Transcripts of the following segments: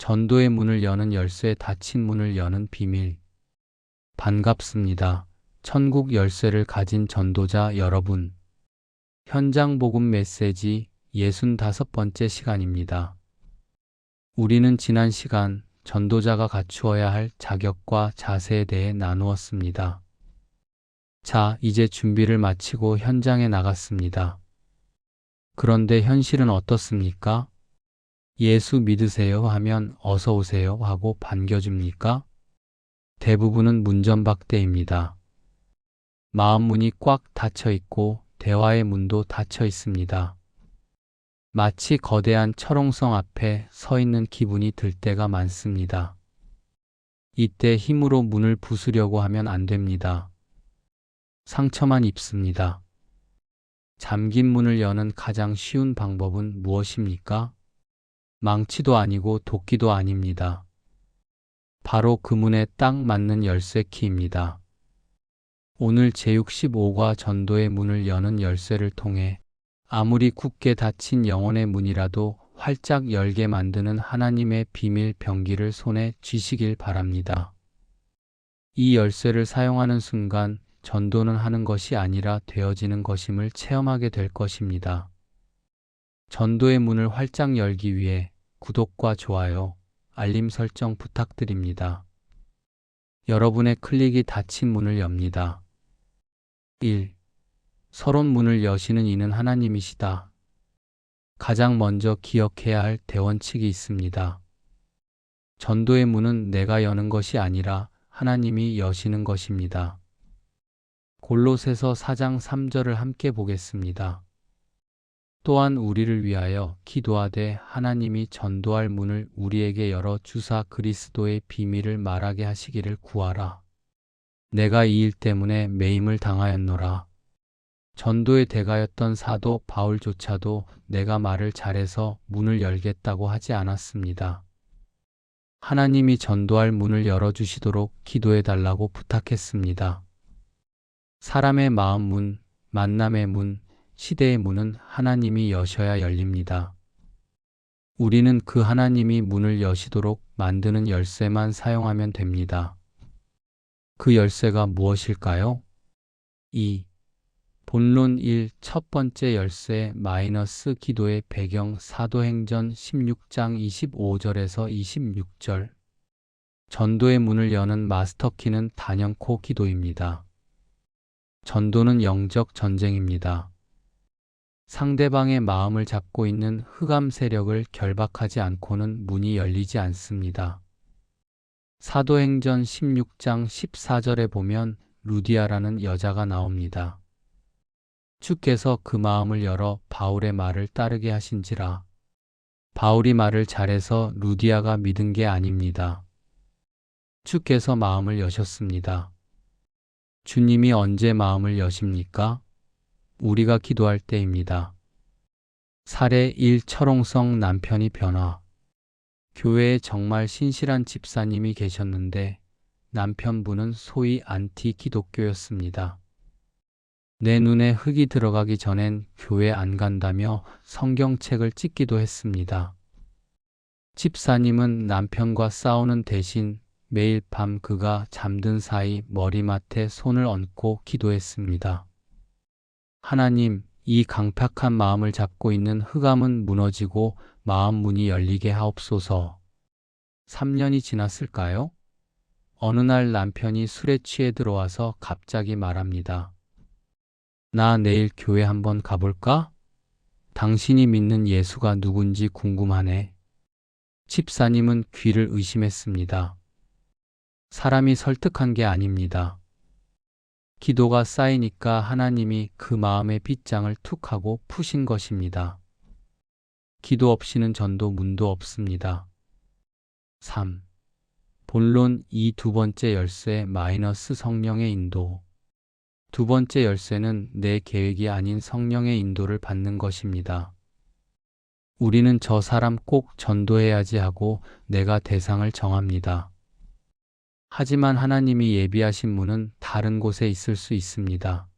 전도의 문을 여는 열쇠, 닫힌 문을 여는 비밀. 반갑습니다. 천국 열쇠를 가진 전도자 여러분. 현장 복음 메시지 65번째 시간입니다. 우리는 지난 시간 전도자가 갖추어야 할 자격과 자세에 대해 나누었습니다. 자, 이제 준비를 마치고 현장에 나갔습니다. 그런데 현실은 어떻습니까? 예수 믿으세요 하면 어서 오세요 하고 반겨줍니까? 대부분은 문전박대입니다. 마음 문이 꽉 닫혀 있고 대화의 문도 닫혀 있습니다. 마치 거대한 철옹성 앞에 서 있는 기분이 들 때가 많습니다. 이때 힘으로 문을 부수려고 하면 안 됩니다. 상처만 입습니다. 잠긴 문을 여는 가장 쉬운 방법은 무엇입니까? 망치도 아니고 도끼도 아닙니다. 바로 그 문에 딱 맞는 열쇠 키입니다. 오늘 제65과 전도의 문을 여는 열쇠를 통해 아무리 굳게 닫힌 영혼의 문이라도 활짝 열게 만드는 하나님의 비밀 병기를 손에 쥐시길 바랍니다. 이 열쇠를 사용하는 순간 전도는 하는 것이 아니라 되어지는 것임을 체험하게 될 것입니다. 전도의 문을 활짝 열기 위해 구독과 좋아요, 알림 설정 부탁드립니다. 여러분의 클릭이 닫힌 문을 엽니다. 1. 서론 문을 여시는 이는 하나님이시다. 가장 먼저 기억해야 할 대원칙이 있습니다. 전도의 문은 내가 여는 것이 아니라 하나님이 여시는 것입니다. 골로새서 4장 3절을 함께 보겠습니다. 또한 우리를 위하여 기도하되 하나님이 전도할 문을 우리에게 열어 주사 그리스도의 비밀을 말하게 하시기를 구하라. 내가 이 일 때문에 매임을 당하였노라. 전도의 대가였던 사도 바울조차도 내가 말을 잘해서 문을 열겠다고 하지 않았습니다. 하나님이 전도할 문을 열어주시도록 기도해 달라고 부탁했습니다. 사람의 마음 문, 만남의 문, 시대의 문은 하나님이 여셔야 열립니다. 우리는 그 하나님이 문을 여시도록 만드는 열쇠만 사용하면 됩니다. 그 열쇠가 무엇일까요? 2. 본론 1 첫 번째 열쇠 마이너스 기도의 배경 사도행전 16장 25절에서 26절 전도의 문을 여는 마스터키는 단연코 기도입니다. 전도는 영적 전쟁입니다. 상대방의 마음을 잡고 있는 흑암 세력을 결박하지 않고는 문이 열리지 않습니다. 사도행전 16장 14절에 보면 루디아라는 여자가 나옵니다. 주께서 그 마음을 열어 바울의 말을 따르게 하신지라. 바울이 말을 잘해서 루디아가 믿은 게 아닙니다. 주께서 마음을 여셨습니다. 주님이 언제 마음을 여십니까? 우리가 기도할 때입니다. 사례 1 철옹성 남편이 변화. 교회에 정말 신실한 집사님이 계셨는데 남편분은 소위 안티 기독교였습니다. 내 눈에 흙이 들어가기 전엔 교회 안 간다며 성경책을 찍기도 했습니다. 집사님은 남편과 싸우는 대신 매일 밤 그가 잠든 사이 머리맡에 손을 얹고 기도했습니다. 하나님, 이 강팍한 마음을 잡고 있는 흑암은 무너지고 마음 문이 열리게 하옵소서. 3년이 지났을까요? 어느 날 남편이 술에 취해 들어와서 갑자기 말합니다. 나 내일 교회 한번 가볼까? 당신이 믿는 예수가 누군지 궁금하네. 집사님은 귀를 의심했습니다. 사람이 설득한 게 아닙니다. 기도가 쌓이니까 하나님이 그 마음의 빗장을 툭 하고 푸신 것입니다. 기도 없이는 전도 문도 없습니다. 3. 본론 이 두 번째 열쇠 마이너스 성령의 인도. 두 번째 열쇠는 내 계획이 아닌 성령의 인도를 받는 것입니다. 우리는 저 사람 꼭 전도해야지 하고 내가 대상을 정합니다. 하지만 하나님이 예비하신 문은 다른 곳에 있을 수 있습니다.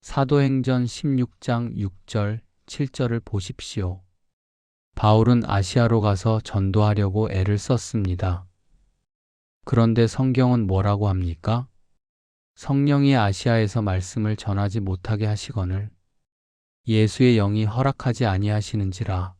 사도행전 16장 6절, 7절을 보십시오. 바울은 아시아로 가서 전도하려고 애를 썼습니다. 그런데 성경은 뭐라고 합니까? 성령이 아시아에서 말씀을 전하지 못하게 하시거늘 예수의 영이 허락하지 아니하시는지라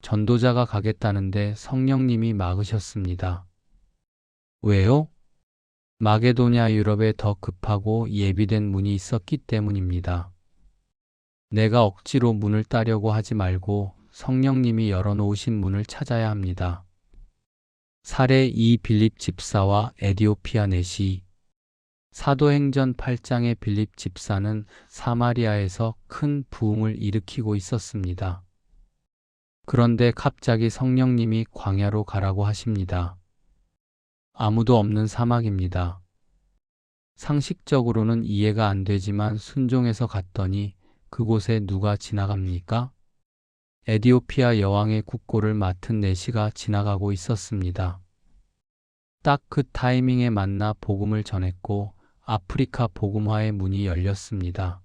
전도자가 가겠다는데 성령님이 막으셨습니다. 왜요? 마게도냐 유럽에 더 급하고 예비된 문이 있었기 때문입니다. 내가 억지로 문을 따려고 하지 말고 성령님이 열어놓으신 문을 찾아야 합니다. 사례 이 빌립 집사와 에디오피아 내시 사도행전 8장의 빌립 집사는 사마리아에서 큰 부흥을 일으키고 있었습니다. 그런데 갑자기 성령님이 광야로 가라고 하십니다. 아무도 없는 사막입니다. 상식적으로는 이해가 안 되지만 순종해서 갔더니 그곳에 누가 지나갑니까? 에디오피아 여왕의 국고를 맡은 내시가 지나가고 있었습니다. 딱 그 타이밍에 만나 복음을 전했고 아프리카 복음화의 문이 열렸습니다.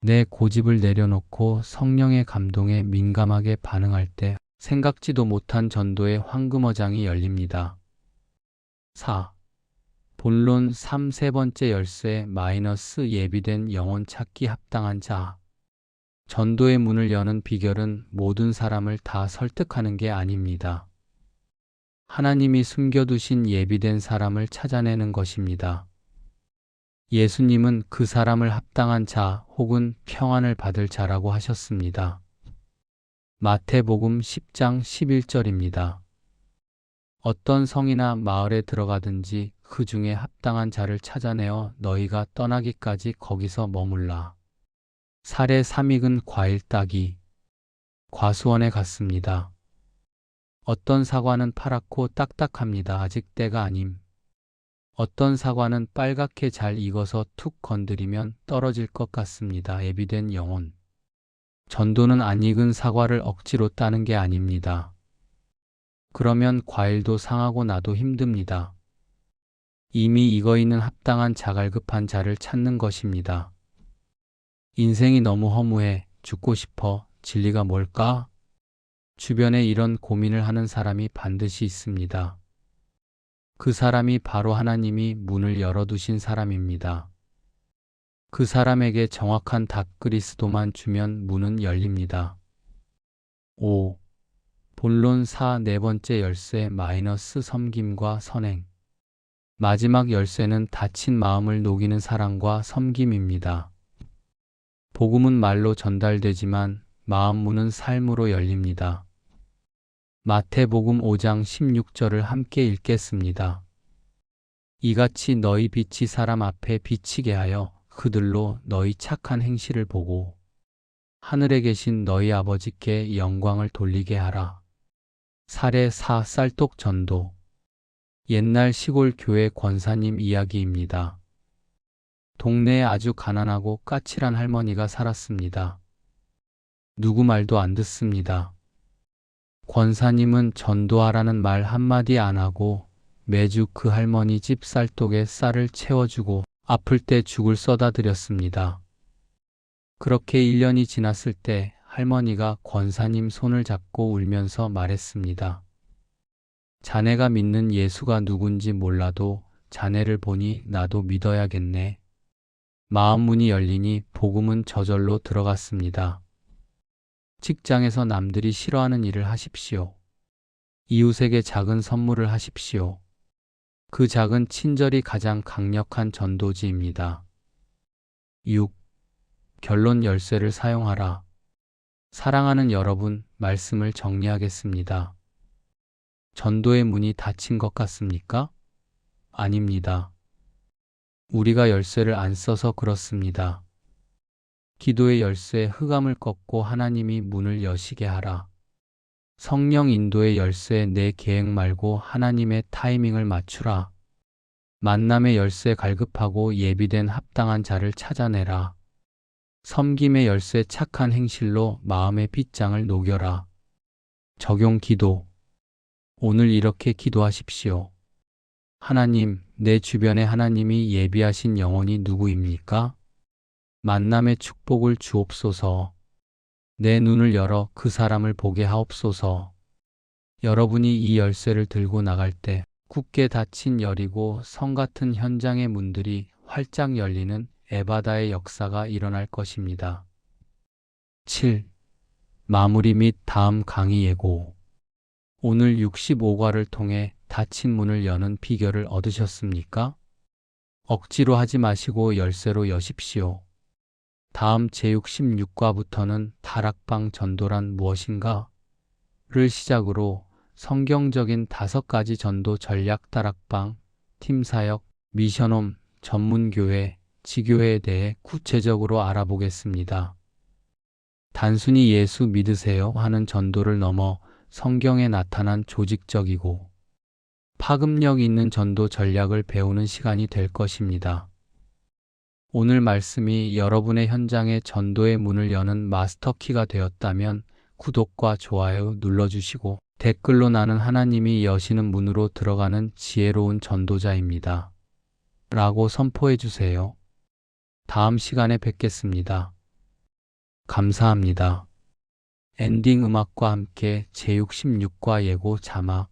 내 고집을 내려놓고 성령의 감동에 민감하게 반응할 때 생각지도 못한 전도의 황금어장이 열립니다. 4. 본론 3 세 번째 열쇠 마이너스 예비된 영혼 찾기 합당한 자. 전도의 문을 여는 비결은 모든 사람을 다 설득하는 게 아닙니다. 하나님이 숨겨두신 예비된 사람을 찾아내는 것입니다. 예수님은 그 사람을 합당한 자 혹은 평안을 받을 자라고 하셨습니다. 마태복음 10장 11절입니다. 어떤 성이나 마을에 들어가든지 그 중에 합당한 자를 찾아내어 너희가 떠나기까지 거기서 머물라. 사례 3익은 과일 따기. 과수원에 갔습니다. 어떤 사과는 파랗고 딱딱합니다. 아직 때가 아님. 어떤 사과는 빨갛게 잘 익어서 툭 건드리면 떨어질 것 같습니다. 예비된 영혼. 전도는 안 익은 사과를 억지로 따는 게 아닙니다. 그러면 과일도 상하고 나도 힘듭니다. 이미 익어 있는 합당한 자갈급한 자를 찾는 것입니다. 인생이 너무 허무해, 죽고 싶어, 진리가 뭘까? 주변에 이런 고민을 하는 사람이 반드시 있습니다. 그 사람이 바로 하나님이 문을 열어두신 사람입니다. 그 사람에게 정확한 닭그리스도만 주면 문은 열립니다. 5. 본론 4 네 번째 열쇠 마이너스 섬김과 선행. 마지막 열쇠는 다친 마음을 녹이는 사랑과 섬김입니다. 복음은 말로 전달되지만 마음 문은 삶으로 열립니다. 마태복음 5장 16절을 함께 읽겠습니다. 이같이 너희 빛이 사람 앞에 비치게 하여 그들로 너희 착한 행실을 보고 하늘에 계신 너희 아버지께 영광을 돌리게 하라. 사례 4 쌀독 전도 옛날 시골 교회 권사님 이야기입니다. 동네에 아주 가난하고 까칠한 할머니가 살았습니다. 누구 말도 안 듣습니다. 권사님은 전도하라는 말 한마디 안 하고 매주 그 할머니 집 쌀독에 쌀을 채워주고 아플 때 죽을 써다 드렸습니다. 그렇게 1년이 지났을 때 할머니가 권사님 손을 잡고 울면서 말했습니다. 자네가 믿는 예수가 누군지 몰라도 자네를 보니 나도 믿어야겠네. 마음 문이 열리니 복음은 저절로 들어갔습니다. 직장에서 남들이 싫어하는 일을 하십시오. 이웃에게 작은 선물을 하십시오. 그 작은 친절이 가장 강력한 전도지입니다. 6. 결론 열쇠를 사용하라. 사랑하는 여러분, 말씀을 정리하겠습니다. 전도의 문이 닫힌 것 같습니까? 아닙니다. 우리가 열쇠를 안 써서 그렇습니다. 기도의 열쇠 흑암을 꺾고 하나님이 문을 여시게 하라. 성령 인도의 열쇠 내 계획 말고 하나님의 타이밍을 맞추라. 만남의 열쇠 갈급하고 예비된 합당한 자를 찾아내라. 섬김의 열쇠 착한 행실로 마음의 빗장을 녹여라. 적용 기도. 오늘 이렇게 기도하십시오. 하나님, 내 주변에 하나님이 예비하신 영혼이 누구입니까? 만남의 축복을 주옵소서. 내 눈을 열어 그 사람을 보게 하옵소서. 여러분이 이 열쇠를 들고 나갈 때 굳게 닫힌 열이고 성 같은 현장의 문들이 활짝 열리는 에바다의 역사가 일어날 것입니다. 7. 마무리 및 다음 강의 예고. 오늘 65과를 통해 닫힌 문을 여는 비결을 얻으셨습니까? 억지로 하지 마시고 열쇠로 여십시오. 다음 제66과부터는 다락방 전도란 무엇인가? 를 시작으로 성경적인 다섯 가지 전도 전략 다락방, 팀 사역, 미션홈, 전문교회, 지교회에 대해 구체적으로 알아보겠습니다. 단순히 예수 믿으세요 하는 전도를 넘어 성경에 나타난 조직적이고 파급력 있는 전도 전략을 배우는 시간이 될 것입니다. 오늘 말씀이 여러분의 현장에 전도의 문을 여는 마스터키가 되었다면 구독과 좋아요 눌러주시고 댓글로 나는 하나님이 여시는 문으로 들어가는 지혜로운 전도자입니다. 라고 선포해 주세요. 다음 시간에 뵙겠습니다. 감사합니다. 엔딩 음악과 함께 제66과 예고 자막